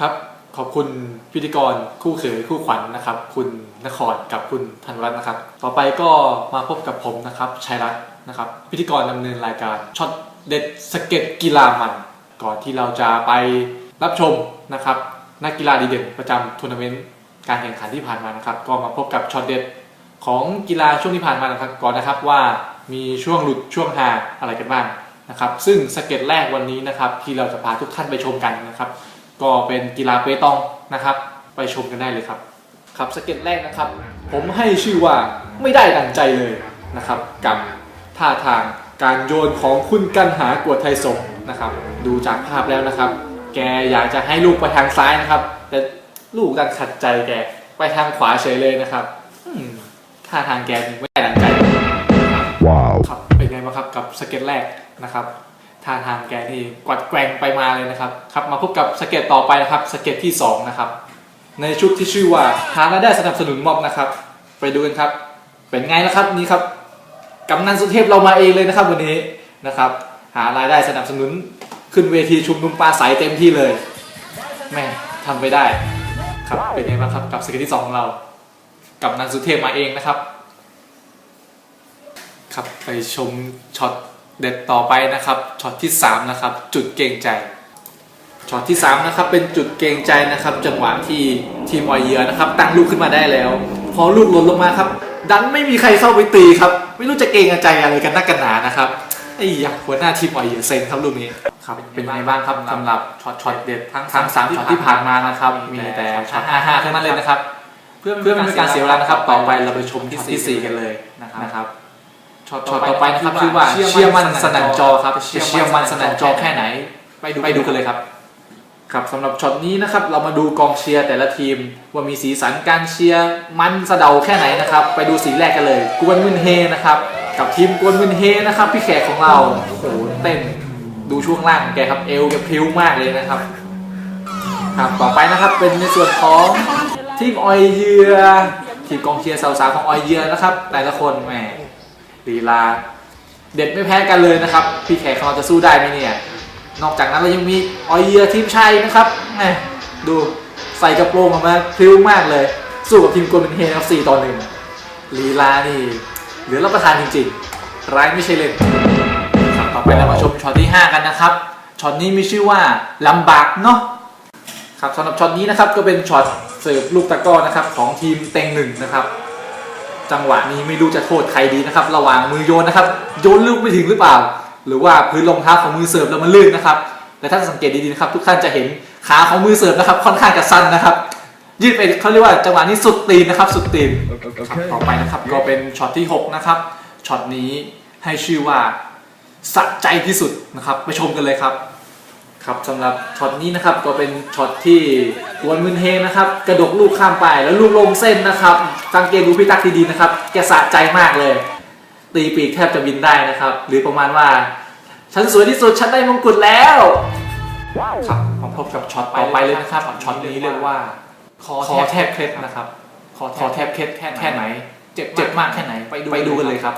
ครับ ขอบคุณพิธีกรคู่เขยคู่ขวัญนะครับ คุณนครกับคุณธันวัฒน์นะครับ ต่อไปก็มาพบกับผมนะครับชัยรัตน์นะครับ พิธีกรดำเนินรายการช็อตเด็ดสเก็ตกีฬามัน ก่อนที่เราจะไปรับชมนะครับนักกีฬาดีเด่นประจำทัวร์นาเมนต์การแข่งขันที่ผ่านมานะครับ ก็มาพบกับช็อตเด็ดของกีฬาช่วงที่ผ่านมานะครับ ก่อนนะครับว่ามีช่วงหลุดช่วงฮาอะไรกันบ้างนะครับ ซึ่งสเก็ตแรกวันนี้นะครับที่เราจะพาทุกท่านไปชมกันนะครับ ก็เป็นกีฬาเปตองนะครับ ไปชมกันได้เลยครับครับสเก็ตแรกนะครับ ผมให้ชื่อว่าไม่ได้ดังใจเลยนะครับ กับท่าทางการโยนของคุณกันหากวดไทยสงนะครับ ดูจากภาพแล้วนะครับ แกอยากจะให้ลูกไปทางซ้ายนะครับ แต่ลูกดันขัดใจแกไปทางขวาเฉยเลยนะครับอืมท่าทางแกไม่ได้ดังใจ Wow. ครับเป็นไงบ้างครับกับสเก็ตแรกนะครับ ท่าทางแกนี่กวัดแกงไปมาเลยนะครับครับมาพบกับสเก็ตต่อไปนะครับสเก็ตที่สองนะครับ ในชุดที่ชื่อว่าหารายได้สนับสนุนม็อบนะครับ ไปดูกันครับ เป็นไงนะครับนี่ครับกำนันสุเทพเรามาเองเลยนะครับวันนี้นะครับ หารายได้สนับสนุนขึ้นเวทีชุมนุมปลาใสเต็มที่เลยแม่ทำไปได้ครับเป็นไงบ้างครับกับสเก็ตที่สองของเรากำนันสุเทพมาเองนะครับ ครับไปชมช็อต เด็ดต่อไปนะครับช็อตที่3นะครับจุดเกรงใจช็อตที่3นะครับเป็นจุดเกรงใจนะครับ จังหวะที่ทีมออยเยือนะครับ ตั้งลูกขึ้นมาได้แล้ว พอลูกหล่นลงมาครับ ดันไม่มีใครเข้าไปตีครับ ไม่รู้จะเกรงใจอะไรกันนักกันหนานะครับไอ้ยาหัวหน้าทีมออยเยือเซ็งครับลูกนี้ครับเป็นไงบ้างครับสำหรับช็อตช็อตเด็ดทั้งทั้งสามช็อตที่ผ่านมานะครับ มีแต่ช็อตฮ่าๆทั้งนั้นเลยนะครับ เพื่อเพื่อไม่เป็นการเสียเวลานะครับ ต่อไปเราไปชมที่ที่สี่กันเลยนะครับ ช็อตต่อไปนะครับชื่อว่าเชื่อมั่นสนั่นจอครับจะเชื่อมั่นสนั่นจอแค่ไหน ไปดูไปดูกันเลยครับ ครับสำหรับช็อตนี้นะครับ เรามาดูกองเชียร์แต่ละทีม ว่ามีสีสันการเชียร์มันสะเดาแค่ไหนนะครับ ไปดูสีแรกกันเลย กวนวินเฮนะครับ กับทีมกวนวินเฮนะครับ พี่แขกของเราโอ้โหเต้นดูช่วงล่างของแกครับเอวแกพริ้วมากเลยนะครับครับต่อไปนะครับเป็นในส่วนของทีมออยเยือทีมกองเชียร์สาวๆของออยเยือนะครับ แต่ละคนแหม ลีลา เด็ดไม่แพ้กันเลยนะครับ พี่แขกของเราจะสู้ได้ไหมเนี่ย นอกจากนั้นเรายังมีออยเยียทีมชัยนะครับแหมดูใส่กระโปรงออกมาพริ้วมากเลย สู้กับทีมโกลเด้นเฮนะครับ4ต่อหนึ่งลีลานี่เหลือรับประทานจริงๆ ร้ายไม่ใช่เล่นครับต่อไปเรามาชมช็อตที่ 5 กันนะครับช็อตนี้มีชื่อว่าลำบากเนาะครับสำหรับช็อตนี้นะครับก็เป็นช็อตเสิร์ฟลูกตะก้อนะครับของทีมเต็งหนึ่งนะครับ จังหวะนี้ไม่รู้จะโทษใครดีนะครับ ระหว่างมือโยนนะครับ โยนลูกไม่ถึงหรือเปล่า หรือว่าพื้นรองเท้าของมือเสิร์ฟแล้วมันลื่นนะครับแต่ถ้าสังเกตดีๆนะครับ ทุกท่านจะเห็นขาของมือเสิร์ฟนะครับ ค่อนข้างจะสั้นนะครับ ยืดไปเขาเรียกว่าจังหวะนี้สุดตีนนะครับ สุดตีนครับต่อไปนะครับก็เป็นช็อตที่ 6 นะครับช็อตนี้ให้ชื่อว่าสะใจที่สุดนะครับไปชมกันเลยครับ ครับสำหรับช็อตนี้นะครับก็เป็นช็อตที่กวนมืนเฮนะครับ กระดกลูกข้ามไปแล้วลูกลงเส้นนะครับ สังเกตดูพี่ตักดีๆนะครับแกสะใจมากเลย ตีปีกแทบจะบินได้นะครับ หรือประมาณว่า ฉันสวยที่สุดฉันได้มงกุฎแล้วครับมาพบกับช็อตต่อไปเลยนะครับช็อตนี้เรียกว่า คอแทบเคล็ดนะครับ คอแทบเคล็ดแค่ไหน เจ็บเจ็บมากแค่ไหนไปดูไปดูกันเลยครับ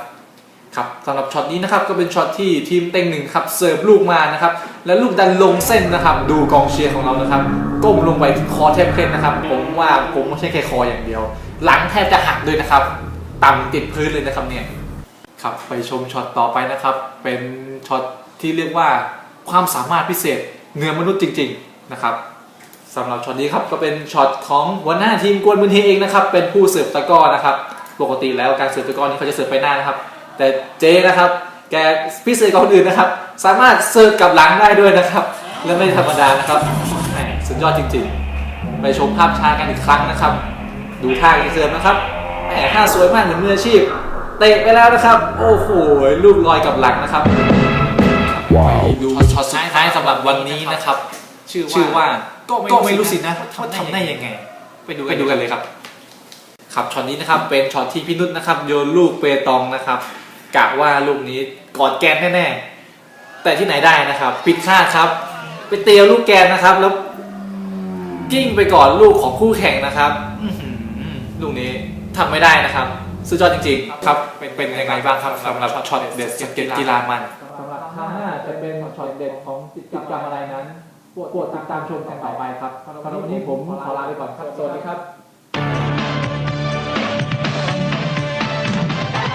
ครับสำหรับช็อตนี้นะครับก็เป็นช็อตที่ทีมเต็งหนึ่งครับเสิร์ฟลูกมานะครับแล้วลูกดันลงเส้นนะครับ ดูกองเชียร์ของเรานะครับก้มลงไปคอแทบเคล็ดนะครับ ผมว่าผมไม่ใช่แค่คออย่างเดียว หลังแทบจะหักด้วยนะครับ ต่ำติดพื้นเลยนะครับเนี่ยครับไปชมช็อตต่อไปนะครับ เป็นช็อตที่เรียกว่าความสามารถพิเศษเหนือมนุษย์จริง ๆนะครับสำหรับช็อตนี้ครับก็เป็นช็อตของหัวหน้าทีมกวนบุญเฮเองนะครับ เป็นผู้เสิร์ฟตะก้อนะครับ ปกติแล้วการเสิร์ฟตะก้อนี้เขาจะเสิร์ฟไปหน้านะครับ แต่เจนะครับ แกพิเศษกว่าคนอื่นนะครับ สามารถเสิร์ฟกับหลังได้ด้วยนะครับ และไม่ธรรมดานะครับสุดยอดจริง ๆ ไปชมภาพช้ากันอีกครั้งนะครับ ดูท่าการเสิร์ฟนะครับแหมท่าสวยมากเหมือนมืออาชีพ เตะไปแล้วนะครับ โอ้โหลูกลอยกลับหลังนะครับ Wow. ดูช็อตสุดท้ายสำหรับวันนี้นะครับชื่อชื่อว่าก็ไม่รู้สินะว่าทำได้ยังไง ไปดูไปดูกันเลยครับครับช็อตนี้นะครับเป็นช็อตที่พี่นุชนะครับ โยนลูกเปตองนะครับกะว่าลูกนี้กอดแกนแน่ๆแต่ที่ไหนได้นะครับ ปิดคาดครับ ไปเตียวลูกแกนนะครับแล้วกิ้งไปก่อนลูกของคู่แข่งนะครับอื้อหือ ลูกนี้ทำไม่ได้นะครับสุดยอดจริงๆ ครับ เป็นเป็นยังไงบ้างครับสำหรับช็อตเด็ดสเกมกีฬามันสำหรับท่าห้าจะเป็นช็อตเด็ดของกิจกรรมอะไรนั้นปโปรดติดตามชมกันต่อไปครับสำหรับวันนี้ผมขอลาไปก่อนครับ สวัสดีครับ